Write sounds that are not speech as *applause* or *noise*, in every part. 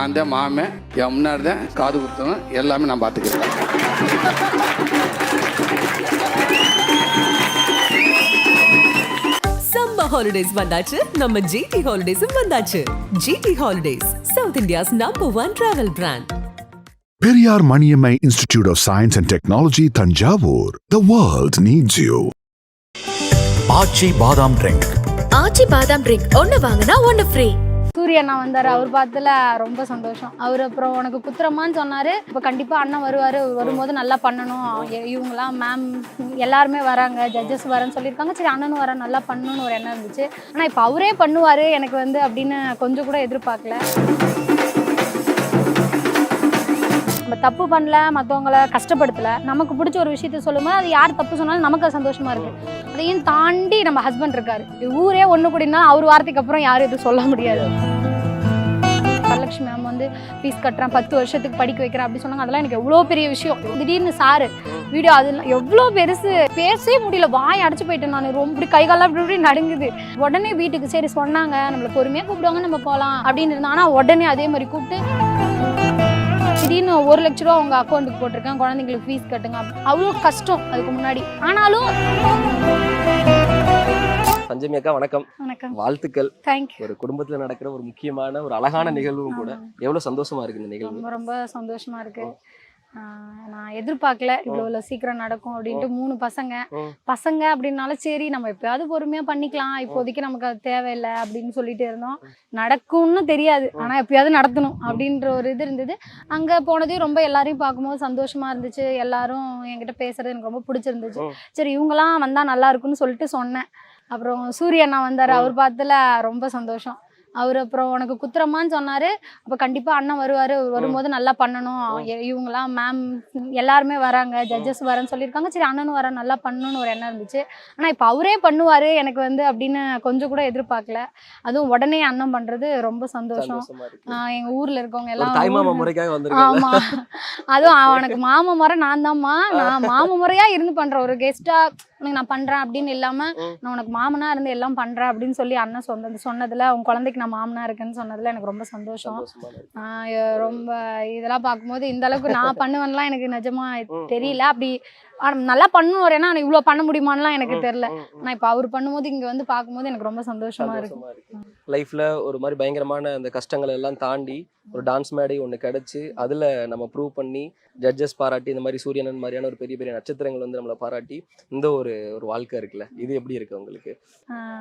நான் தான் மாமன் என் முன்னாடி தான் காது குத்தணும் எல்லாமே நான் பார்த்துக்கிறேன் சம்மர் ஹாலிடேஸ் வந்தாச்சு. நம்ம ஜிடி ஹாலிடேஸும் வந்தாச்சு. GT holidays south India's number one travel brand Periyar Maniammai Institute of Science and Technology, Tanjavur. The world needs you. Aachi பாதாம் ட்ரிங்க் ஆச்சி பாதாம் ட்ரிங்க் ஒன்னு வாங்கினா ஒன்னு ஃப்ரீ சூரிய அண்ணா வந்தார். அவர் பார்த்துல ரொம்ப சந்தோஷம். அவர் அப்புறம் உனக்கு குத்துறமான்னு சொன்னார். இப்போ கண்டிப்பாக அண்ணன் வருவார். வரும்போது நல்லா பண்ணணும். இ- இவங்களாம் மேம் எல்லாருமே வராங்க. ஜட்ஜஸ் வரேன்னு சொல்லியிருக்காங்க. சரி அண்ணனும் வர நல்லா பண்ணணும்னு ஒரு எண்ணம் இருந்துச்சு. ஆனால் இப்போ அவரே பண்ணுவார். எனக்கு வந்து அப்படின்னு கொஞ்சம் கூட எதிர்பார்க்கல. நம்ம தப்பு பண்ணல மற்றவங்கள கஷ்டப்படுத்தல நமக்கு பிடிச்ச ஒரு விஷயத்த சொல்லும்போது அது யார் தப்பு சொன்னாலும் நமக்கு சந்தோஷமாக சந்தோஷமா இருக்கு. அதையும் தாண்டி நம்ம ஹஸ்பண்ட் இருக்காரு. ஊரே ஒன்று கூடினா அவர் வார்த்தைக்கு அப்புறம் யாரும் எதுவும் சொல்ல முடியாது. வரலட்சுமி மேம் வந்து ஃபீஸ் கட்டுறேன் பத்து வருஷத்துக்கு படிக்க வைக்கிறேன் அப்படி சொன்னாங்க. அதெல்லாம் எனக்கு எவ்வளோ பெரிய விஷயம். திடீர்னு சாரு வீடியோ அது எவ்வளோ பெருசு பேசவே முடியல. வாய் அடைச்சு போயிட்டேன் நான். ரொம்ப இப்படி கைகாலாம் இப்படி இப்படி நடுங்குது. உடனே வீட்டுக்கு சரி சொன்னாங்க. நம்மளை பொறுமையாக கூப்பிடுவாங்க நம்ம போகலாம் அப்படின்னு இருந்தோம் ஆனால் உடனே அதே மாதிரி கூப்பிட்டு திடீர்னு ஒரு லட்ச ரூபா உங்க அக்கௌண்ட்டுக்கு போட்டிருக்கேன் குழந்தைங்களுக்கு ஃபீஸ் கட்டுங்க. அவ்வளோ கஷ்டம் அதுக்கு முன்னாடி. ஆனாலும் சஞ்சமி அக்கா வணக்கம். வணக்கம். வாழ்த்துக்கள். தேங்க்யூ ஒரு குடும்பத்துல நடக்கிற ஒரு முக்கியமான ஒரு அழகான நிகழ்வும் கூட. எவ்வளவு சந்தோஷமா இருக்கு இந்த நிகழ்வு? ரொம்ப ரொம்ப சந்தோஷமா இருக்கு. நான் எதிர்பார்க்கல இவ்வளோ சீக்கிரம் நடக்கும் அப்படின்ட்டு மூணு பசங்க. பசங்க அப்படின்னாலும் சரி நம்ம எப்பயாவது பொறுமையா பண்ணிக்கலாம். இப்போதைக்கு நமக்கு அது தேவையில்லை அப்படின்னு சொல்லிட்டு இருந்தோம். நடக்கும்னு தெரியாது. ஆனா எப்பயாவது நடத்தணும் அப்படின்ற ஒரு இது இருந்தது. அங்க போனதையும் ரொம்ப எல்லாரையும் பார்க்கும்போது சந்தோஷமா இருந்துச்சு. எல்லாரும் என்கிட்ட பேசுறது எனக்கு ரொம்ப பிடிச்சிருந்துச்சு. சரி இவங்கெல்லாம் வந்தா நல்லா இருக்கும்னு சொல்லிட்டு சொன்னேன். அப்புறம் சூரிய அண்ணா வந்தாரு. அவர் பார்த்ததுல ரொம்ப சந்தோஷம். அவர் அப்புறம் உனக்கு குத்துறமான்னு சொன்னாரு. அப்ப கண்டிப்பா அண்ணன் வருவாரு. வரும்போது நல்லா பண்ணணும். இவங்கெல்லாம் மேம் எல்லாருமே வராங்க. ஜட்ஜஸ் வரேன்னு சொல்லியிருக்காங்க. சரி அண்ணனும் வர நல்லா பண்ணணும்னு ஒரு எண்ணம் இருந்துச்சு. ஆனா இப்ப அவரே பண்ணுவாரு. எனக்கு வந்து அப்படின்னு கொஞ்சம் கூட எதிர்பார்க்கல. அதுவும் உடனே அண்ணன் பண்றது ரொம்ப சந்தோஷம். எங்க ஊர்ல இருக்கவங்க எல்லாம் ஆமா. அதுவும் அவனுக்கு மாமா முறை நான் தான்மா. நான் மாமா முறையா இருந்து பண்றேன். ஒரு கெஸ்டா உனக்கு நான் பண்றேன் அப்படின்னு இல்லாம. நான் உனக்கு மாமனா இருந்து எல்லாம் பண்றேன் அப்படின்னு சொல்லி அண்ணன் சொன்னது சொன்னதுல உன் குழந்தைக்கு நான் மாமனா இருக்கேன்னு சொன்னதுல எனக்கு ரொம்ப சந்தோஷம். ரொம்ப இதெல்லாம் பார்க்கும்போது இந்த அளவுக்கு நான் பண்ணுவேன்லாம் எனக்கு நிஜமா தெரியல. அப்படி ஆனா நல்லா பண்ணுவோம் ஏன்னா நான் இவ்வளவு பண்ண முடியுமான்லாம் எனக்கு தெரியல. ஆனா இப்ப அவர் பண்ணும்போது இங்க வந்து பார்க்கும்போது எனக்கு ரொம்ப சந்தோஷமா இருக்கு. லைஃப்ல ஒரு மாதிரி பயங்கரமான அந்த கஷ்டங்களை எல்லாம் தாண்டி ஒரு டான்ஸ் மேடை ஒண்ணு கிடைச்சு அதுல நம்ம ப்ரூவ் பண்ணி ஜட்ஜஸ் பாராட்டி இந்த மாதிரி சூரியனன் மாதிரியான ஒரு பெரிய பெரிய நட்சத்திரங்கள் வந்து நம்மளை பாராட்டி இந்த ஒரு ஒரு வாழ்க்கை இருக்குல்ல. இது எப்படி இருக்கு உங்களுக்கு?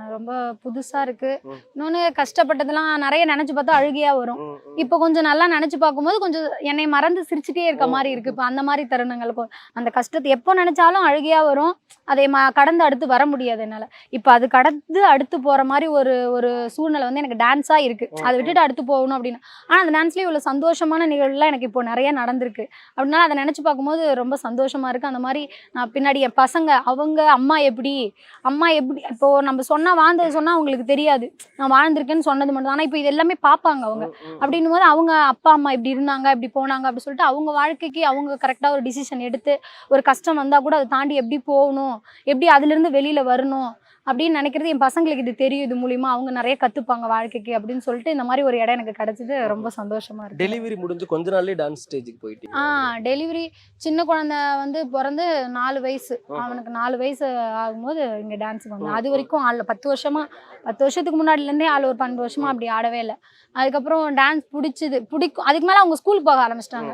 ரொம்ப புதுசா இருக்கு. ம். இன்னொன்னு கஷ்டப்பட்டதெல்லாம் நிறைய நினைச்சு பார்த்தா அழுகையா வரும். இப்போ கொஞ்சம் நல்லா நினைச்சு பார்க்கும்போது கொஞ்சம் என்னை மறந்து சிரிச்சுட்டே இருக்க மாதிரி இருக்கு. இப்போ அந்த மாதிரி தருணங்களுக்கும் அந்த கஷ்டத்தை எப்போ நினைச்சாலும் அழுகையா வரும். அதை கடந்து அடுத்து வர முடியாது என்னால. இப்போ அது கடந்து அடுத்து போற மாதிரி ஒரு ஒரு சூழ்நிலை வந்து எனக்கு டான்ஸா இருக்கு. அதை விட்டுட்டு அடுத்து போகணும் அப்படின்னு. ஆனா அந்த டான்ஸ்லயே இவ்வளவு சந்தோஷமான நிகழ்வுலாம் எனக்கு இப்போ நிறைய நடந்திருக்கு. அப்படினால அதை நினைச்சு பார்க்கும்போது ரொம்ப சந்தோஷமா இருக்கு. அந்த மாதிரி நான் பின்னாடி என் பசங்க அவங்க அம்மா எப்படி? அம்மா எப்படி? இப்போ நம்ம சொன்னா வாழ்ந்தது சொன்னா அவங்களுக்கு தெரியாது. நான் வாழ்ந்திருக்கேன்னு சொன்னது மட்டும் ஆனா இப்போ இது எல்லாமே பார்ப்பாங்க அவங்க. அப்படின்னும் போது அவங்க அப்பா அம்மா இப்படி இருந்தாங்க இப்படி போனாங்க அப்படி சொல்லிட்டு அவங்க வாழ்க்கைக்கு அவங்க கரெக்டாக ஒரு டிசிஷன் எடுத்து ஒரு கஷ்டம் வந்தால் கூட அதை தாண்டி எப்படி போகணும்? எப்படி அதுலேருந்து வெளியில் வரணும்? அப்படின்னு நினைக்கிறது என் பசங்களுக்கு இது தெரியும். இது மூலியமா அவங்க நிறைய கற்றுப்பாங்க வாழ்க்கைக்கு அப்படின்னு சொல்லிட்டு இந்த மாதிரி ஒரு இடம் எனக்கு கிடைச்சது. ரொம்ப சந்தோஷமா இருக்கு. டெலிவரி முடிஞ்சு கொஞ்ச நாள்லயே டான்ஸ் ஸ்டேஜுக்கு போயிட்டீங்க. ஆ டெலிவரி சின்ன குழந்தை வந்து பிறந்து நாலு வயசு. அவனுக்கு நாலு வயசு ஆகும்போது இங்கே டான்ஸுக்கு வந்தேன். அது வரைக்கும் ஆடல பத்து வருஷமா பத்து வருஷத்துக்கு முன்னாடிலேருந்தே ஆள் ஒரு பன்னெண்டு வருஷமா அப்படி ஆடவே இல்லை. அதுக்கப்புறம் டான்ஸ் பிடிச்சது. பிடிக்கும். அதுக்கு மேலே அவங்க ஸ்கூல் போக ஆரம்பிச்சிட்டாங்க.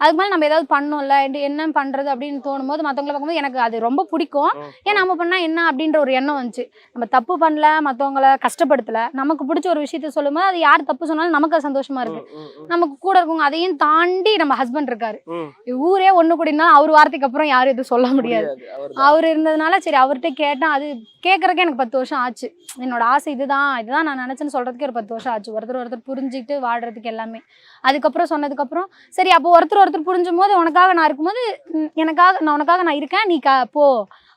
அதுக்கு மேலே நம்ம ஏதாவது பண்ணோம்ல என்ன பண்ணுறது அப்படின்னு தோணும் போது மற்றவங்கள பார்க்கும்போது எனக்கு அது ரொம்ப பிடிக்கும். ஏன் நம்ம பண்ணால் என்ன அப்படின்ற ஒரு எண்ணம் வந்துச்சு நம்ம தப்பு பண்ணல மற்றவங்கள கஷ்டப்படுத்தல நமக்கு பிடிச்ச ஒரு விஷயத்த சொல்லும்போது அது யார் தப்பு சொன்னாலும் நமக்கு சந்தோஷமா இருக்கு. நமக்கு கூட இருக்கவங்க அதையும் தாண்டி நம்ம ஹஸ்பண்ட் இருக்காரு. ஊரே ஒண்ணு கூடினா அவர் வார்த்தைக்கு அப்புறம் யாரும் எதுவும் சொல்ல முடியாது. அவர் இருந்ததுனால சரி அவர்கிட்ட கேட்டேன் அது கேட்கறதுக்கு எனக்கு பத்து வருஷம் ஆச்சு. என்னோட ஆசை இதுதான் இதுதான் நான் நினைச்சேன்னு சொல்றதுக்கு ஒரு பத்து வருஷம் ஆச்சு. ஒருத்தர் ஒருத்தர் புரிஞ்சுக்கிட்டு வாழ்றதுக்கு எல்லாமே. அதுக்கப்புறம் சொன்னதுக்கப்புறம் சரி அப்போ ஒருத்தர் ஒருத்தர் புரிஞ்சும் போது உனக்காக நான் இருக்கும்போது எனக்காக நான் உனக்காக நான் இருக்கேன் நீ கா போ.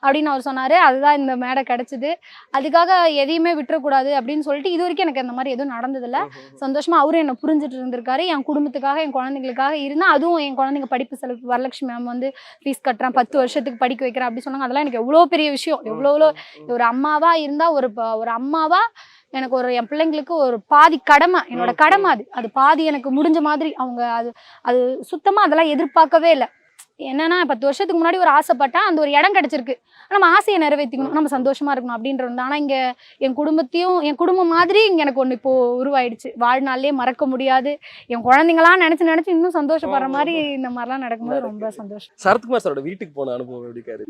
அப்படின்னு அவர் சொன்னாரு. அதுதான் இந்த மேடை கிடைச்சது. அதுக்காக எதையுமே விட்டுறக்கூடாது அப்படின்னு சொல்லிட்டு இது வரைக்கும் எனக்கு அந்த மாதிரி எதுவும் நடந்ததில்ல. சந்தோஷமா அவரும் என்னை புரிஞ்சுட்டு இருந்திருக்காரு. என் குடும்பத்துக்காக என் குழந்தைங்களுக்காக இருந்தால் அதுவும் என் குழந்தைங்க படிப்பு செலவு வரலட்சுமி மேம் வந்து ஃபீஸ் கட்டுறேன் பத்து வருஷத்துக்கு படிக்க வைக்கிறேன் அப்படி சொன்னாங்க. அதெல்லாம் எனக்கு எவ்வளோ பெரிய விஷயம். எவ்வளோ எவ்வளோ ஒரு அம்மாவா இருந்தால் ஒரு ஒரு அம்மாவா எனக்கு ஒரு என் பிள்ளைங்களுக்கு ஒரு பாதி கடமை. என்னோட கடமை அது. அது பாதி எனக்கு முடிஞ்ச மாதிரி அவங்க அது அது சுத்தமாக அதெல்லாம் எதிர்பார்க்கவே இல்லை. என்னன்னா பத்து வருஷத்துக்கு முன்னாடி ஒரு ஆசைப்பட்டா அந்த ஒரு இடம் கிடைச்சிருக்கு. நம்ம ஆசையை நிறைவேற்றிக்கணும் நம்ம சந்தோஷமா இருக்கணும் அப்படின்றது ஆனால் இங்கே என் குடும்பத்தையும் என் குடும்பம் மாதிரி இங்கே எனக்கு ஒன்று இப்போ உருவாயிடுச்சு. வாழ்நாள்லயே மறக்க முடியாது. என் குழந்தைங்களாம் நினச்சி நினச்சி இன்னும் சந்தோஷப்படுற மாதிரி இந்த மாதிரிலாம் நடக்கும்போது ரொம்ப சந்தோஷம். சரத்குமார் சாரோட வீட்டுக்கு போன அனுபவம் எப்படி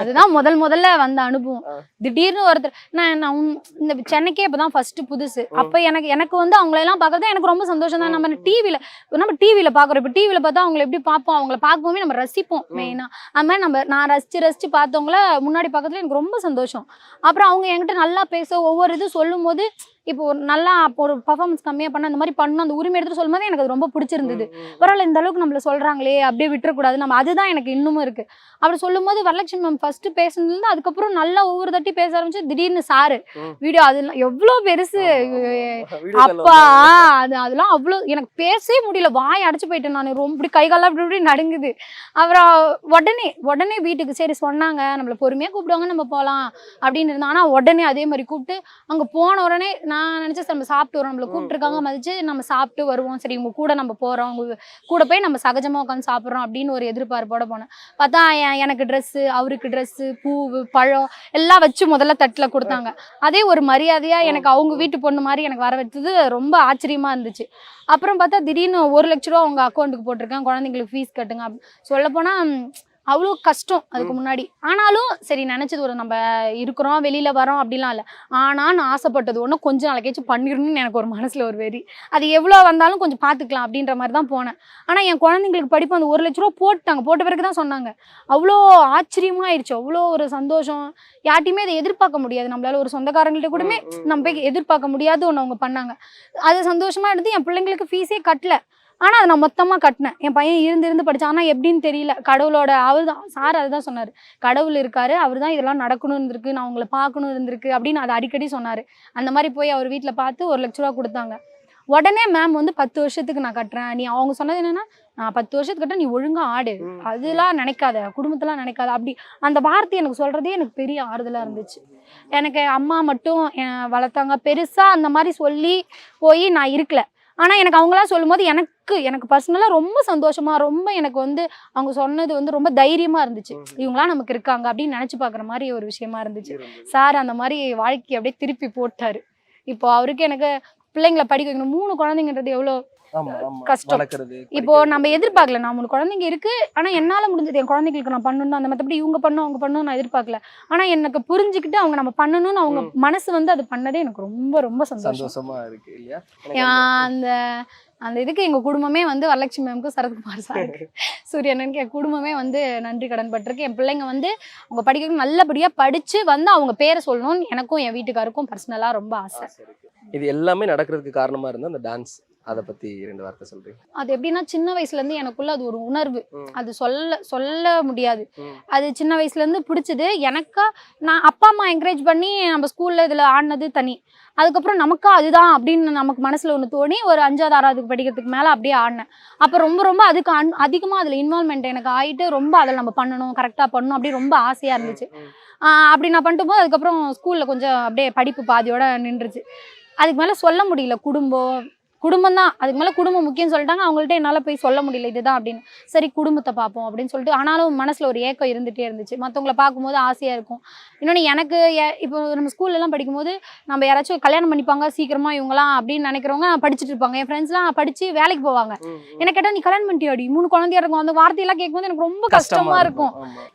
அதுதான் முதல் முதல்ல வந்த அனுபவம். திடீர்னு ஒருத்தர் நான் நான் இந்த சென்னைக்கே இப்பதான் ஃபர்ஸ்ட் புதுசு. அப்ப எனக்கு எனக்கு வந்து அவங்கள எல்லாம் பார்க்கறது எனக்கு ரொம்ப சந்தோஷம் தான் நம்ம டிவில நம்ம டிவில பாக்குறோம் இப்ப டிவில பார்த்தா அவங்கள எப்படி பார்ப்போம்? அவங்கள பார்க்கும்போது நம்ம ரசிப்போம் மெயினா அது மாதிரி நம்ம நான் ரசிச்சு ரசிச்சு பார்த்தவங்கள முன்னாடி பார்க்கறதுல எனக்கு ரொம்ப சந்தோஷம். அப்புறம் அவங்க என்கிட்ட நல்லா பேச ஒவ்வொரு இது சொல்லும் போது இப்போ ஒரு நல்லா அப்போ ஒரு பர்ஃபார்மன்ஸ் கம்மியா பண்ண அந்த மாதிரி பண்ணணும் அந்த உரிமை எடுத்து சொல்லும்போது எனக்கு அது ரொம்ப பிடிச்சிருந்தது. பரவாயில்ல இந்த அளவுக்கு நம்மள சொல்றாங்களே அப்படியே விட்டுறக்கூடாது. நம்ம அதுதான் எனக்கு இன்னமும் இருக்கு. அப்படி சொல்லும்போது வரலட்சுமி மேம் ஃபர்ஸ்ட் பேசுனதுல அதுக்கப்புறம் நல்லா ஒவ்வொரு தட்டி பேச ஆரம்பிச்சு திடீர்னு சாரு. வீடியோ அதெல்லாம் எவ்வளவு பெருசு அப்பா அது அதெல்லாம் அவ்வளோ எனக்கு பேசவே முடியல. வாய் அடைச்சு போயிட்டேன் நான். ரொம்ப இப்படி கை கால்லாம் இப்படி இப்படி நடுங்குது. அப்புறம் உடனே உடனே வீட்டுக்கு சரி சொன்னாங்க. நம்மள பொறுமையா கூப்பிடுவாங்க நம்ம போகலாம் அப்படின்னு இருந்தோம் ஆனா உடனே அதே மாதிரி கூப்பிட்டு அங்க போன உடனே நான் நினைச்சேன் சரி, நம்ம சாப்பிட்டு வரோம். நம்மள கூப்பிட்டுருக்காங்க மதிச்சு நம்ம சாப்பிட்டு வருவோம். சரி உங்க கூட நம்ம போறோம். உங்க கூட போய் நம்ம சகஜமா உட்காந்து சாப்பிட்றோம் அப்படின்னு ஒரு எதிர்பார்ப்போட போனேன். பார்த்தா எனக்கு ட்ரெஸ்ஸு அவருக்கு ட்ரெஸ்ஸு பூவு பழம் எல்லாம் வச்சு முதல்ல தட்டில் கொடுத்தாங்க. அதே ஒரு மரியாதையா எனக்கு அவங்க வீட்டு பொண்ணு மாதிரி எனக்கு வர வச்சது ரொம்ப ஆச்சரியமா இருந்துச்சு. அப்புறம் பார்த்தா திடீர்னு ஒரு லட்ச ரூபா உங்க அக்கௌண்ட்டுக்கு போட்டிருக்கேன் குழந்தைங்களுக்கு ஃபீஸ் கட்டுங்க. சொல்ல போனா அவ்வளோ கஷ்டம் அதுக்கு முன்னாடி. ஆனாலும் சரி நினைச்சது ஒரு நம்ம இருக்கிறோம் வெளியில வரோம் அப்படிலாம் இல்லை. ஆனா நான் ஆசைப்பட்டது ஒன்று கொஞ்ச நாளைக்காச்சும் பண்ணிடணும்னு எனக்கு ஒரு மனசுல ஒரு வெறி. அது எவ்வளோ வந்தாலும் கொஞ்சம் பார்த்துக்கலாம் அப்படின்ற மாதிரி தான் போனேன். ஆனா என் குழந்தைங்களுக்கு படிப்பு அந்த ஒரு லட்ச ரூபா போட்டாங்க போட்ட பிறகு தான் சொன்னாங்க. அவ்வளோ ஆச்சரியமா ஆயிடுச்சு அவ்வளோ ஒரு சந்தோஷம். யார்ட்டையுமே அதை எதிர்பார்க்க முடியாது. நம்மளால ஒரு சொந்தக்காரங்கள்ட்ட கூடமே நம்ம போய் எதிர்பார்க்க முடியாத ஒன்று அவங்க பண்ணாங்க. அது சந்தோஷமா எடுத்து என் பிள்ளைங்களுக்கு ஃபீஸே கட்டல. ஆனா அதை நான் மொத்தமா கட்டினேன். என் பையன் இருந்து இருந்து படிச்சான். ஆனா எப்படின்னு தெரியல. கடவுளோட அவர் தான் சார் அதுதான் சொன்னாரு. கடவுள் இருக்காரு. அவர் தான் இதெல்லாம் நடக்கணும் இருந்திருக்கு. நான் உங்களை பார்க்கணும் இருந்திருக்கு அப்படின்னு அதை அடிக்கடி சொன்னாரு. அந்த மாதிரி போய் அவர் வீட்ல பார்த்து ஒரு லட்ச ரூபா கொடுத்தாங்க. உடனே மேம் வந்து பத்து வருஷத்துக்கு நான் கட்டுறேன். நீ அவங்க சொன்னது என்னன்னா நான் பத்து வருஷத்துக்கு கட்ட நீ ஒழுங்கா ஆடு. அதெல்லாம் நினைக்காத. குடும்பத்தெல்லாம் நினைக்காத. அப்படி அந்த வார்த்தை எனக்கு சொல்றதே எனக்கு பெரிய ஆறுதலா இருந்துச்சு. எனக்கு அம்மா மட்டும் வளர்த்தாங்க. பெருசா அந்த மாதிரி சொல்லி போய் நான் இருக்கல. ஆனா எனக்கு அவங்களாம் சொல்லும்போது எனக்கு எனக்கு பர்சனலா ரொம்ப சந்தோஷமா ரொம்ப எனக்கு வந்து அவங்க சொன்னது வந்து ரொம்ப தைரியமா இருந்துச்சு. இவங்களாம் நமக்கு இருக்காங்க அப்படின்னு நினைச்சு பார்க்குற மாதிரி ஒரு விஷயமா இருந்துச்சு. சார் அந்த மாதிரி வாழ்க்கையை அப்படியே திருப்பி போட்டாரு. இப்போ அவருக்கு எனக்கு பிள்ளைங்களை படிக்க வைக்கணும். மூணு குழந்தைங்கன்றது எவ்வளோ கஷ்டம். இப்போ நம்ம எதிர்பார்க்கல. நான் மூணு குழந்தைங்க இருக்கு. ஆனா என்னால முடிஞ்சது என் குழந்தைங்களுக்கு நான் பண்ணணும் அந்த மத்தபடி இவங்க பண்ணும் அவங்க பண்ணணும் நான் எதிர்பார்க்கல. ஆனா எனக்கு புரிஞ்சுக்கிட்டு அவங்க நம்ம பண்ணணும்னு அவங்க மனசு வந்து அது பண்ணதே எனக்கு ரொம்ப ரொம்ப சந்தோஷம். இருக்கு அந்த அந்த இதுக்கு எங்க குடும்பமே வந்து வரலட்சுமி மேம்க்கும் சரத்குமார் சாருக்கு. *laughs* சூரியனனுக்கு என் குடும்பமே வந்து நன்றி கடன் பட்டிருக்கு. என் பிள்ளைங்க வந்து அவங்க படிக்க நல்லபடியா படிச்சு வந்து அவங்க பேரை சொல்லணும்னு எனக்கும் என் வீட்டுக்காருக்கும் பர்சனலா ரொம்ப ஆசை. இது எல்லாமே நடக்கிறதுக்கு காரணமா இருந்த அந்த டான்ஸ் அதை பத்தி ரெண்டு வார்த்தை சொல்றீங்க? அது எப்படின்னா சின்ன வயசுல இருந்து எனக்குள்ள அது ஒரு உணர்வு. அது சொல்ல சொல்ல முடியாது. அது சின்ன வயசுல இருந்து பிடிச்சது. எனக்கா நான் அப்பா அம்மா என்கரேஜ் பண்ணி நம்ம ஸ்கூல்ல இதுல ஆடினது தனி. அதுக்கப்புறம் நமக்கா அதுதான் அப்படின்னு நமக்கு மனசுல ஒன்று தோணி ஒரு அஞ்சாவது ஆறாவது படிக்கிறதுக்கு மேல அப்படியே ஆடினேன். அப்போ ரொம்ப ரொம்ப அதுக்கு அன் அதிகமாக அதில் இன்வால்மெண்ட் எனக்கு ஆயிட்டு ரொம்ப அதில் நம்ம பண்ணணும் கரெக்டாக பண்ணணும் அப்படி ரொம்ப ஆசையாக இருந்துச்சு. அப்படி நான் பண்ணிட்டு போது அதுக்கப்புறம் ஸ்கூலில் கொஞ்சம் அப்படியே படிப்பு பாதியோட நின்றுச்சு. அதுக்கு மேலே சொல்ல முடியல குடும்பம் குடும்பம் தான் அதுக்கு மேலே குடும்பம் முக்கியம் சொல்லிட்டாங்க. அவங்கள்ட்ட என்னால் போய் சொல்ல முடியல இதுதான் அப்படின்னு. சரி குடும்பத்தை பார்ப்போம் அப்படின்னு சொல்லிட்டு ஆனாலும் மனசில் ஒரு ஏக்கம் இருந்துகிட்டே இருந்துச்சு. மற்றவங்கள பார்க்கும்போது ஆசையாக இருக்கும். இன்னொன்று எனக்கு இப்போ நம்ம ஸ்கூல்லலாம் படிக்கும்போது நம்ம யாராச்சும் கல்யாணம் பண்ணிப்பாங்க சீக்கிரமா இவங்கலாம் அப்படின்னு நினைக்கிறவங்க படிச்சுட்டு இருப்பாங்க. என் ஃப்ரெண்ட்ஸ்லாம் படிச்சு வேலைக்கு போவாங்க. என்ன கேட்டால் நீ கல்யாணம் பண்ணிட்டியாடி மூணு குழந்தையா இருக்கும். அந்த வார்த்தையெல்லாம் கேட்கும்போது எனக்கு ரொம்ப கஷ்டமா இருக்கும்.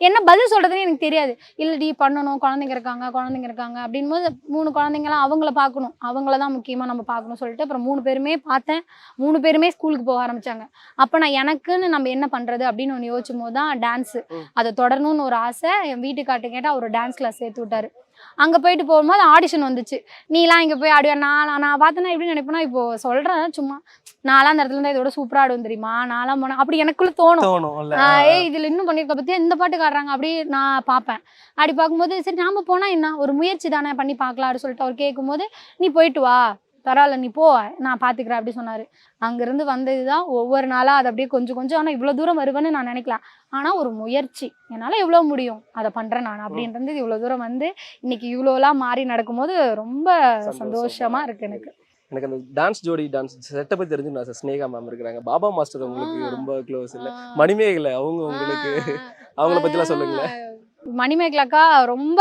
என்ன பதில் சொல்றதுன்னு எனக்கு தெரியாது. இல்லடி பண்ணணும். குழந்தைங்க இருக்காங்க குழந்தைங்க இருக்காங்க. அப்படின் போது மூணு குழந்தைங்களாம் அவங்கள பார்க்கணும். அவங்கள தான் முக்கியமா நம்ம பார்க்கணும் சொல்லிட்டு அப்புறம் மூணு பேருமே பார்த்தேன். மூணு பேருமே ஸ்கூலுக்கு போக ஆரம்பிச்சாங்க. அப்போ நான் எனக்குன்னு நம்ம என்ன பண்றது அப்படின்னு ஒன்று யோசிச்சும் போது தான் டான்ஸ். அதை தொடரணும்னு ஒரு ஆசை. என் வீட்டுக்கார்ட்ட கேட்டால் அவர் டான்ஸ் கிளாஸ் சேர்த்து விட்டாரு. அங்க போயிட்டு போகும்போது ஆடிஷன் வந்துச்சு. நீலாம் இங்க போய் ஆடுவேன் நான் நான் பார்த்தேன்னா எப்படி நினைப்பேன்னா இப்போ சொல்றேன் சும்மா. நான்லாம் அந்த இடத்துல இருந்தா இதோட சூப்பரா ஆடுவோம் தெரியுமா? நான்லாம் போனேன் அப்படி எனக்குள்ள தோணும். ஏய் இதுல இன்னும் பண்ணிருக்க பத்தி இந்த பாட்டுக்கு ஆடுறாங்க அப்படி நான் பார்ப்பேன். அப்படி பார்க்கும்போது சரி நாம போனா என்ன? ஒரு முயற்சி தானே பண்ணி பார்க்கலாம் சொல்லிட்டு அவர் கேட்கும்போது நீ போயிட்டு வா. பரவாயில்ல நீ போ நான் பாத்துக்கிறேன் அப்படி சொன்னாரு. அங்கிருந்து வந்ததுதான் ஒவ்வொரு நாளா அது அப்படியே கொஞ்சம் கொஞ்சம் ஆனா இவ்வளவு தூரம் வருவேன்னு நான் நினைக்கலாம். ஆனா ஒரு முயற்சி என்னால எவ்வளவு முடியும் அதை பண்றேன் நான் அப்படின்றது இவ்வளவு தூரம் வந்து இன்னைக்கு இவ்வளோலாம் மாறி நடக்கும்போது ரொம்ப சந்தோஷமா இருக்கு எனக்கு. எனக்கு அந்த டான்ஸ் ஜோடி டான்ஸ் செட்டப்பை தெரிஞ்சு நான் ஸ்னேகா மேம் இருக்கிறாங்க. பாபா மாஸ்டர் உங்களுக்கு. ரொம்ப க்ளோஸ் இல்ல. மணிமேகலை அவங்க உங்களுக்கு அவங்கள பத்திலாம் சொல்லுங்களேன். மணிமேகலாக்கா ரொம்ப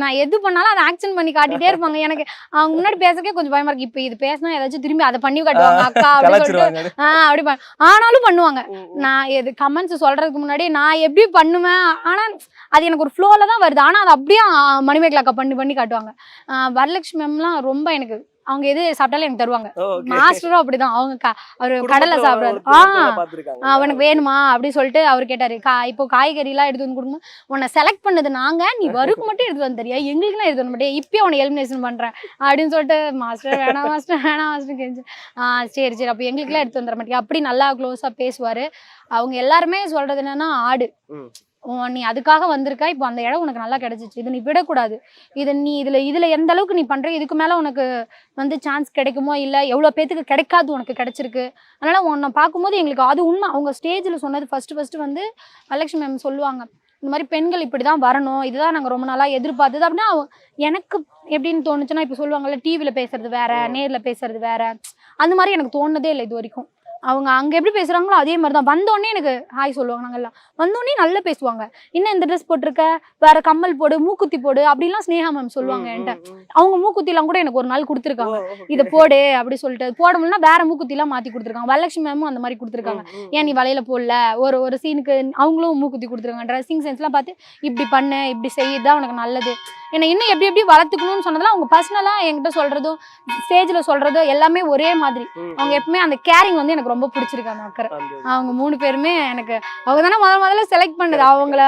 நான் எது பண்ணாலும் அதை ஆக்ஷன் பண்ணி காட்டிட்டே இருப்பாங்க. எனக்கு அவங்க முன்னாடி பேசக்கே கொஞ்சம் பயமா இருக்கு. இப்போ இது பேசினா ஏதாச்சும் திரும்பி அதை பண்ணி காட்டுவாங்க அக்கா அப்படின்னு சொல்லிட்டு. கலாச்சிருவாங்க ஆஹ் அப்படி ஆனாலும் பண்ணுவாங்க. நான் எது கமெண்ட்ஸ் சொல்றதுக்கு முன்னாடி நான் எப்படி பண்ணுவேன் ஆனா அது எனக்கு ஒரு ஃப்ளோல தான் வருது. ஆனா அது அப்படியே ஆ, மணிமேகலா அக்கா பண்ணி பண்ணி காட்டுவாங்க. வரலட்சுமி மேம்லாம் ரொம்ப எனக்கு அவங்க எது சாப்பிட்டாலும் எனக்கு தருவாங்க. மாஸ்டரும் அப்படிதான். அவங்க அவரு கடலை சாப்பிடாரு ஒருத்தர் ஒருத்தரை ஆ. பார்த்திருக்காங்க. ஆ, உனக்கு வேணுமா அப்படி சொல்லிட்டு அவர் கேட்டாரு. கா இப்போ காய்கறிலாம் எடுத்து வந்து கொடுங்க. உன்னை செலக்ட் பண்ணது நாங்க. நீ வருக்கு மட்டும் எடுத்து வந்து தரியா எங்களுக்குலாம் எடுத்து வர மாட்டேன் இப்பயே உன்னை எலிமினேஷன் பண்றேன். அப்படின்னு சொல்லிட்டு மாஸ்டர் வேணாம் மாஸ்டர் வேணாம் மாஸ்டர் கெஞ்சு. ஆ சரி சரி. அப்போ எங்களுக்குலாம் எடுத்து வந்துட மாட்டேங்க அப்படி நல்லா க்ளோஸா பேசுவாரு. அவங்க எல்லாருமே சொல்றது என்னன்னா ஆடு. நீ அதுக்காக வந்திருக்கா? இப்போ அந்த இடம் உனக்கு நல்லா கிடைச்சிச்சு. இது நீ விடக்கூடாது. இது நீ இதுல இதுல எந்த அளவுக்கு நீ பண்ற? இதுக்கு மேல உனக்கு வந்து சான்ஸ் கிடைக்குமோ இல்ல எவ்வளவு பேத்துக்கு கிடைக்காது உனக்கு கிடைச்சிருக்கு? அதனால உன்னை பார்க்கும்போது எங்களுக்கு அது உண்மை. அவங்க ஸ்டேஜில் சொன்னது ஃபர்ஸ்ட் ஃபர்ஸ்ட் வந்து வரலட்சுமி மேம் சொல்லுவாங்க. இந்த மாதிரி பெண்கள் இப்படி தான் வரணும். இதுதான் நாங்கள் ரொம்ப நாளாக எதிர்பார்த்தது. அப்படின்னா எனக்கு எப்படின்னு தோணுச்சுன்னா இப்போ சொல்லுவாங்கல்ல டிவியில் பேசுறது வேற நேரில் பேசுறது வேற. அந்த மாதிரி எனக்கு தோணுனதே இல்லை இது வரைக்கும். அவங்க அங்கே எப்படி பேசுகிறாங்களோ அதே மாதிரி தான் வந்தோடனே எனக்கு ஹாய் சொல்லுவாங்க நாங்கெல்லாம். வந்தோடனே நல்லா பேசுவாங்க. இன்னும் இந்த ட்ரெஸ் போட்டிருக்க? வேற கம்மல் போடு மூக்குத்தி போடு அப்படிலாம் ஸ்னேகா மேம் சொல்லுவாங்க என்கிட்ட. அவங்க மூக்குத்திலாம் கூட எனக்கு ஒரு நாள் கொடுத்துருக்காங்க. இதை போடு அப்படி சொல்லிட்டு. போட முடியலனா வேற மூக்குத்திலாம் மாத்தி கொடுத்துருக்காங்க. வரலட்சுமி மேமும் அந்த மாதிரி கொடுத்துருக்காங்க. ஏன் நீ வலையில போடல? ஒரு ஒரு சீனுக்கு அவங்களும் மூக்குத்தி கொடுத்துருக்காங்க. ட்ரெஸ்ஸிங் சென்ஸ்லாம் பார்த்து இப்படி பண்ணு இப்படி செய்யுதான் உனக்கு நல்லது. என்னை இன்னும் எப்படி எப்படி வளர்த்துக்கணும்னு சொன்னதெல்லாம் அவங்க பர்சனலாக என்கிட்ட சொல்றதும் ஸ்டேஜில் சொல்றதும் எல்லாமே ஒரே மாதிரி. அவங்க எப்பவுமே அந்த கேரிங் வந்து எனக்கு ரொம்ப பிடிச்சிருக்கு அந்த அக்கறை அவங்க மூணு பேருமே எனக்கு அவங்க தானே முதல் முதல்ல செலக்ட் பண்ணது. அவங்கள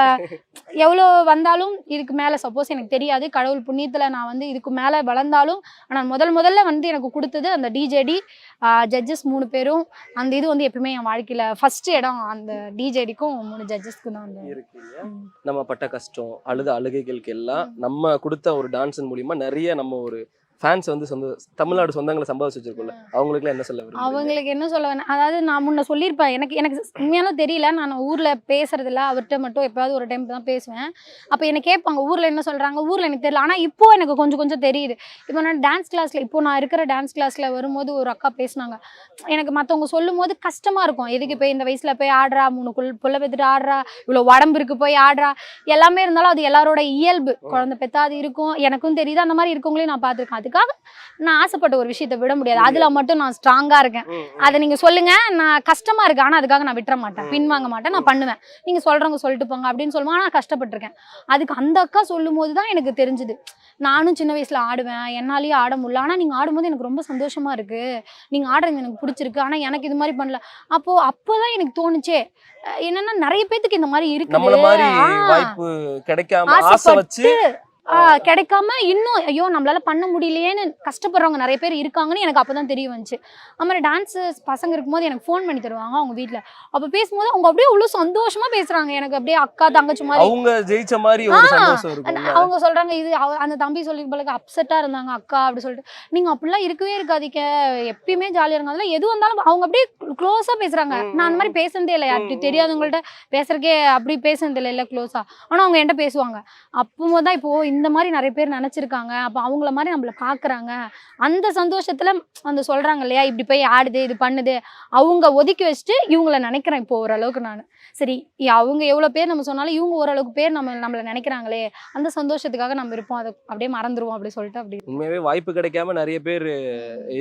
எவ்வளோ வந்தாலும் இதுக்கு மேலே சப்போஸ் எனக்கு தெரியாது. கடவுள் புண்ணியத்தில் நான் வந்து இதுக்கு மேலே வளர்ந்தாலும் ஆனால் முதல் முதல்ல வந்து எனக்கு கொடுத்தது அந்த டிஜேடி ஜட்ஜஸ் மூணு பேரும். அந்த இது வந்து எப்பவுமே என் வாழ்க்கையில் ஃபர்ஸ்ட் இடம். அந்த டிஜேடிக்கும் மூணு ஜட்ஜஸ்க்கு தான். நம்ம பட்ட கஷ்டம் அழுத அழுகைகளுக்கு எல்லாம் நம்ம கொடுத்த ஒரு டான்ஸின் மூலியமா நிறைய நம்ம ஒரு ஃபேன்ஸ் வந்து சொந்த தமிழ்நாடு சொந்தங்களை சம்பாதிச்சு வச்சிருக்கோம்ல. அவங்களுக்கு என்ன சொல்ல விரும்புறீங்க? அவங்களுக்கு என்ன சொல்ல வேணா- அதாவது நான் முன்ன சொல்லியிருப்பேன். எனக்கு எனக்கு உண்மையாலும் தெரியல. நான் ஊரில் பேசுறதில்ல. அவர்கிட்ட மட்டும் எப்பயாவது ஒரு டைம் தான் பேசுவேன். அப்போ என்ன கேட்பாங்க ஊரில் என்ன சொல்கிறாங்க ஊரில் எனக்கு தெரியல. ஆனால் இப்போ எனக்கு கொஞ்சம் கொஞ்சம் தெரியுது. இப்போ நான் டான்ஸ் கிளாஸில் இப்போ நான் இருக்கிற டான்ஸ் கிளாஸில் வரும்போது ஒரு அக்கா பேசுனாங்க. எனக்கு மற்றவங்க சொல்லும் போது கஷ்டமாக இருக்கும். எதுக்கு போய் இந்த வயசில் போய் ஆடுறா? மூணு குள் புள்ள பெற்றுட்டு ஆடுறா? இவ்வளோ உடம்பு இருக்கு போய் ஆடுறா? எல்லாமே இருந்தாலும் அது எல்லாரோட இயல்பு. குழந்தை அது இருக்கும். எனக்கும் தெரியுது. அந்த மாதிரி இருக்கவங்களையும் நான் பார்த்துருக்கேன். அதுக்காக நான் ஆசைப்பட்ட ஒரு விஷயத்தை விட முடியாது. அதில் மட்டும் நான் ஸ்ட்ராங்காக இருக்கேன். அதை நீங்க சொல்லுங்க. நான் கஷ்டமா இருக்கு. ஆனா அதுக்காக நான் விட்டுற மாட்டேன். பின்வாங்க மாட்டேன். நான் பண்ணுவேன். நீங்க சொல்றவங்க சொல்லிட்டு போங்க அப்படின்னு சொல்லுவாங்க ஆனா நான் கஷ்டப்பட்டிருக்கேன். அதுக்கு அந்த அக்கா சொல்லும் போது தான் எனக்கு தெரிஞ்சுது. நானும் சின்ன வயசுல ஆடுவேன். என்னாலயே ஆட முடியல. ஆனா நீங்க ஆடும்போது எனக்கு ரொம்ப சந்தோஷமா இருக்கு. நீங்க ஆடுறது எனக்கு பிடிச்சிருக்கு. ஆனா எனக்கு இது மாதிரி பண்ணல. அப்போ அப்போதான் எனக்கு தோணுச்சே. என்னன்னா நிறைய பேத்துக்கு இந்த மாதிரி நம்மள. வாய்ப்பு கிடைக்காம ஆசை வச்சு கிடைக்காம இன்னும் ஐயோ நம்மளால பண்ண முடியலையேன்னு கஷ்டப்படுறவங்க நிறைய பேர் இருக்காங்கன்னு எனக்கு அப்பதான் தெரிய வந்துச்சு. அது மாதிரி டான்ஸ் பசங்க இருக்கும்போது எனக்கு ஃபோன் பண்ணி தருவாங்க அவங்க வீட்ல. அப்ப பேசும்போது அவங்க அப்படியே அவ்வளவு சந்தோஷமா பேசுறாங்க. எனக்கு அப்படியே அக்கா தங்கச்சி மாதிரி. அவங்க ஜெயிச்ச மாதிரி அவங்க சொல்றாங்க இது அவ- அந்த தம்பி சொல்லி போல அப்செட்டா இருந்தாங்க அக்கா அப்படி சொல்லிட்டு. நீங்க அப்படிலாம் இருக்கவே இருக்காதீங்க. எப்பயுமே ஜாலியா இருங்க. அதெல்லாம் எது வந்தாலும் அவங்க அப்படியே க்ளோஸா பேசுறாங்க. நான் அந்த மாதிரி பேசுனதே இல்லை யார்கிட்ட தெரியாதவங்கள்ட்ட பேசுறதுக்கே அப்படி பேசுனது இல்லை இல்லை க்ளோஸா ஆனா அவங்க என்கிட்ட பேசுவாங்க. அப்போ தான் இப்போ இந்த மாதிரி நிறைய பேர் நினைச்சிருக்காங்க. அப்போ அவங்கள மாதிரி நம்மள பாக்குறாங்க அந்த சந்தோஷத்துல அந்த சொல்றாங்க இல்லையா? இப்படி போய் ஆடுது இது பண்ணுது. அவங்க ஒதுக்கி வச்சுட்டு இவங்கள நினைக்கிறேன் இப்போ ஓரளவுக்கு நான். சரி அவங்க எவ்வளவு பேர் நம்ம சொன்னாலும் இவங்க ஓரளவுக்கு பேர் நம்ம நம்மள நினைக்கிறாங்களே. அந்த சந்தோஷத்துக்காக நம்ம இருப்போம். அதை அப்படியே மறந்துருவோம் அப்படி சொல்லிட்டு அப்படி உண்மையாவே வாய்ப்பு கிடைக்காம நிறைய பேர்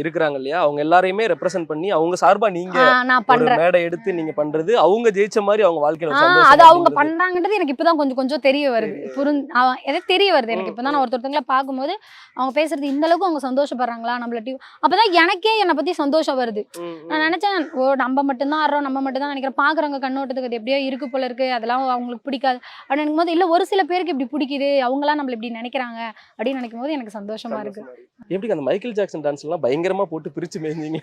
இருக்கிறாங்க இல்லையா? அவங்க எல்லாரையுமே ரெப்ரசென்ட் பண்ணி அவங்க சார்பா நீங்க ஆ, நான் பண்றேன். மேடை எடுத்து நீங்க பண்றது அவங்க ஜெயிச்ச மாதிரி அவங்க வாழ்க்கையில அது அவங்க. பண்றாங்கன்றது எனக்கு இப்பதான் கொஞ்சம் கொஞ்சம் தெரிய வருது. புரிஞ் எனக்கு தெரிய வருது எனக்கு? இப்பதான் நான் ஒருத்தொருத்தங்கள பார்க்கும்போது அவங்க பேசுறது இந்த அளவுக்கு அவங்க சந்தோஷப்படுறாங்களா நம்மள டிவி அப்பதான் எனக்கே என்னை பத்தி சந்தோஷம் வருது. நான் நினைச்சேன் ஓ நம்ம மட்டும்தான் ஆடுறோம் நம்ம மட்டும் தான் நினைக்கிறோம் பாக்குறவங்க கண்ணோட்டத்துக்கு அது எப்படியோ இருக்கு போல இருக்கு. அதெல்லாம் அவங்களுக்கு பிடிக்காது. அப்படின்னு நினைக்கும் போது இல்ல ஒரு சில பேருக்கு இப்படி பிடிக்குது. அவங்களாம் நம்மள இப்படி நினைக்கிறாங்க அப்படின்னு நினைக்கும் போது எனக்கு சந்தோஷமா இருக்கு. எப்படி அந்த மைக்கேல் ஜாக்சன் டான்ஸ் எல்லாம் பயங்கரமா போட்டு பிரிச்சு மேய்ஞ்சீங்க?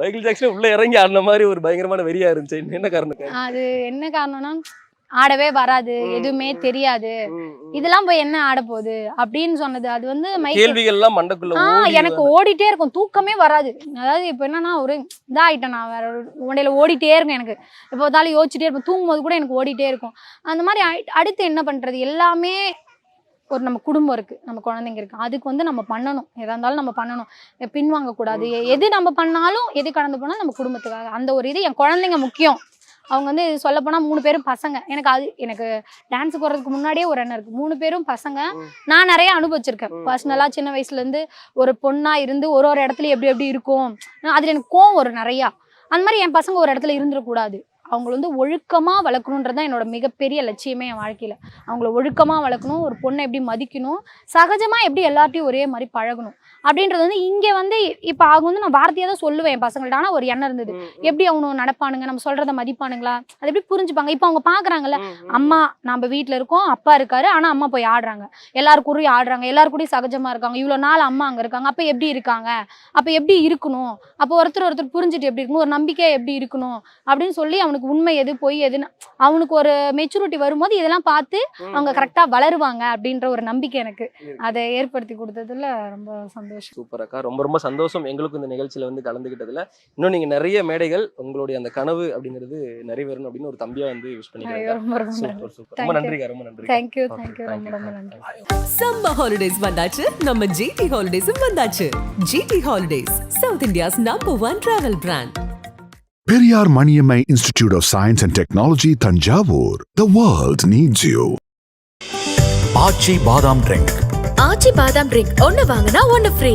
மைக்கேல் ஜாக்சன் உள்ள இறங்கி ஆடின மாதிரி ஒரு பயங்கரமான வெறியா இருந்துச்சு. என்ன காரணம்? அது என்ன காரணம்னா ஆடவே வராது எதுவுமே தெரியாது. இதெல்லாம் போய் என்ன ஆட போகுது? அப்படின்னு சொன்னது. அது வந்து மைக்கேல் கேள்விகள் எல்லாம் மண்டக்குள்ள எனக்கு ஓடிட்டே இருக்கும். தூக்கமே வராது. அதாவது இப்போ என்னன்னா ஒரு இதாகிட்டேன் நான். வேற உடையில ஓடிட்டே இருக்கும் எனக்கு. எப்போ பார்த்தாலும் யோசிச்சுட்டே இருப்பேன். தூங்கும்போது கூட எனக்கு ஓடிட்டே இருக்கும். அந்த மாதிரி அடுத்து என்ன பண்றது? எல்லாமே ஒரு நம்ம குடும்பம் இருக்கு நம்ம குழந்தைங்க இருக்கு. அதுக்கு வந்து நம்ம பண்ணணும். எதா இருந்தாலும் நம்ம பண்ணணும். பின்வாங்க கூடாது எ- எது நம்ம பண்ணாலும் எது கடந்து போனாலும் நம்ம குடும்பத்துக்காக. அந்த ஒரு இது என் குழந்தைங்க முக்கியம். அவங்க வந்து சொல்ல போனா மூணு பேரும் பசங்க. எனக்கு அது எனக்கு டான்ஸ் போறதுக்கு முன்னாடியே ஒரு எண்ணம் இருக்கு. மூணு பேரும் பசங்க. நான் நிறைய அனுபவிச்சிருக்கேன். பர்சனலா சின்ன வயசுல இருந்து ஒரு பொண்ணா இருந்து ஒரு ஒரு இடத்துல எப்படி எப்படி இருக்கும். அதுல எனக்கு கோவம் வரும் நிறையா. அந்த மாதிரி என் பசங்க ஒரு இடத்துல இருந்துடக்கூடாது. அவங்கள வந்து ஒழுக்கமா வளர்க்கணுன்றது தான் என்னோட மிகப்பெரிய லட்சியமே என் வாழ்க்கையில. அவங்கள ஒழுக்கமா வளர்க்கணும் ஒரு பொண்ணை எப்படி மதிக்கணும் சகஜமா எப்படி எல்லார்ட்டையும் ஒரே மாதிரி பழகணும் அப்படின்றது வந்து இங்க வந்து இப்ப அவங்க வந்து நான் வார்த்தையா தான் சொல்லுவேன் என் பசங்கள்ட்ட. ஆனா ஒரு எண்ணம் இருந்தது. எப்படி அவங்க நடப்பானுங்க? நம்ம சொல்றத மதிப்பானுங்களா? அது எப்படி புரிஞ்சுப்பாங்க? இப்போ அவங்க பாக்குறாங்கல்ல அம்மா நம்ம வீட்ல இருக்கோம் அப்பா இருக்காரு ஆனா அம்மா போய் ஆடுறாங்க. எல்லாரு கூடயும் ஆடுறாங்க எல்லாரு கூடயும் சகஜமா இருக்காங்க. இவ்வளவு நாள் அம்மா அங்க இருக்காங்க அப்ப எப்படி இருக்காங்க? அப்ப எப்படி இருக்கணும்? அப்போ ஒருத்தர் ஒருத்தர் புரிஞ்சுட்டு எப்படி இருக்கணும்? ஒரு நம்பிக்கை எப்படி இருக்கணும்? அப்படின்னு சொல்லி அவனுக்கு உண்மை எது பொய் எதுன்னு அவனுக்கு ஒரு மெச்சூரிட்டி வரும்போது இதெல்லாம் பார்த்து அவங்க கரெக்டா வளருவாங்க அப்படின்ற ஒரு நம்பிக்கை எனக்கு. அதை ஏற்படுத்தி கொடுத்ததுல ரொம்ப சந்தோஷம். சூப்பர் அக்கா. ரொம்ப ரொம்ப சந்தோஷம். எங்களுக்கும் இந்த நிகழ்ச்சியில வந்து கலந்துக்கிட்டதுல இன்னும் நீங்க நிறைய மேடைகள் உங்களுடைய அந்த கனவு அப்படிங்கிறது நிறைவேறணும் அப்படின்னு ஒரு தம்பியா வந்து யூஸ் பண்ணிக்கிறேன் ரொம்ப நன்றி. Super super. ரொம்ப நன்றி thank you thank you thank ரொம்ப you. ரொம்ப நன்றி. சம்மர் ஹாலிடேஸ் வந்தாச்சு. நம்ம ஜிடி ஹாலிடேஸும் வந்தாச்சு. GT holidays south India's number one travel brand Periyar Maniammai Institute of Science and Technology, Tanjavur. The world needs you. Aachi பாதாம் ட்ரிங்க் ஆச்சி பாதாம் drink ஒன்னு வாங்கினா ஒன்னு ஃப்ரீ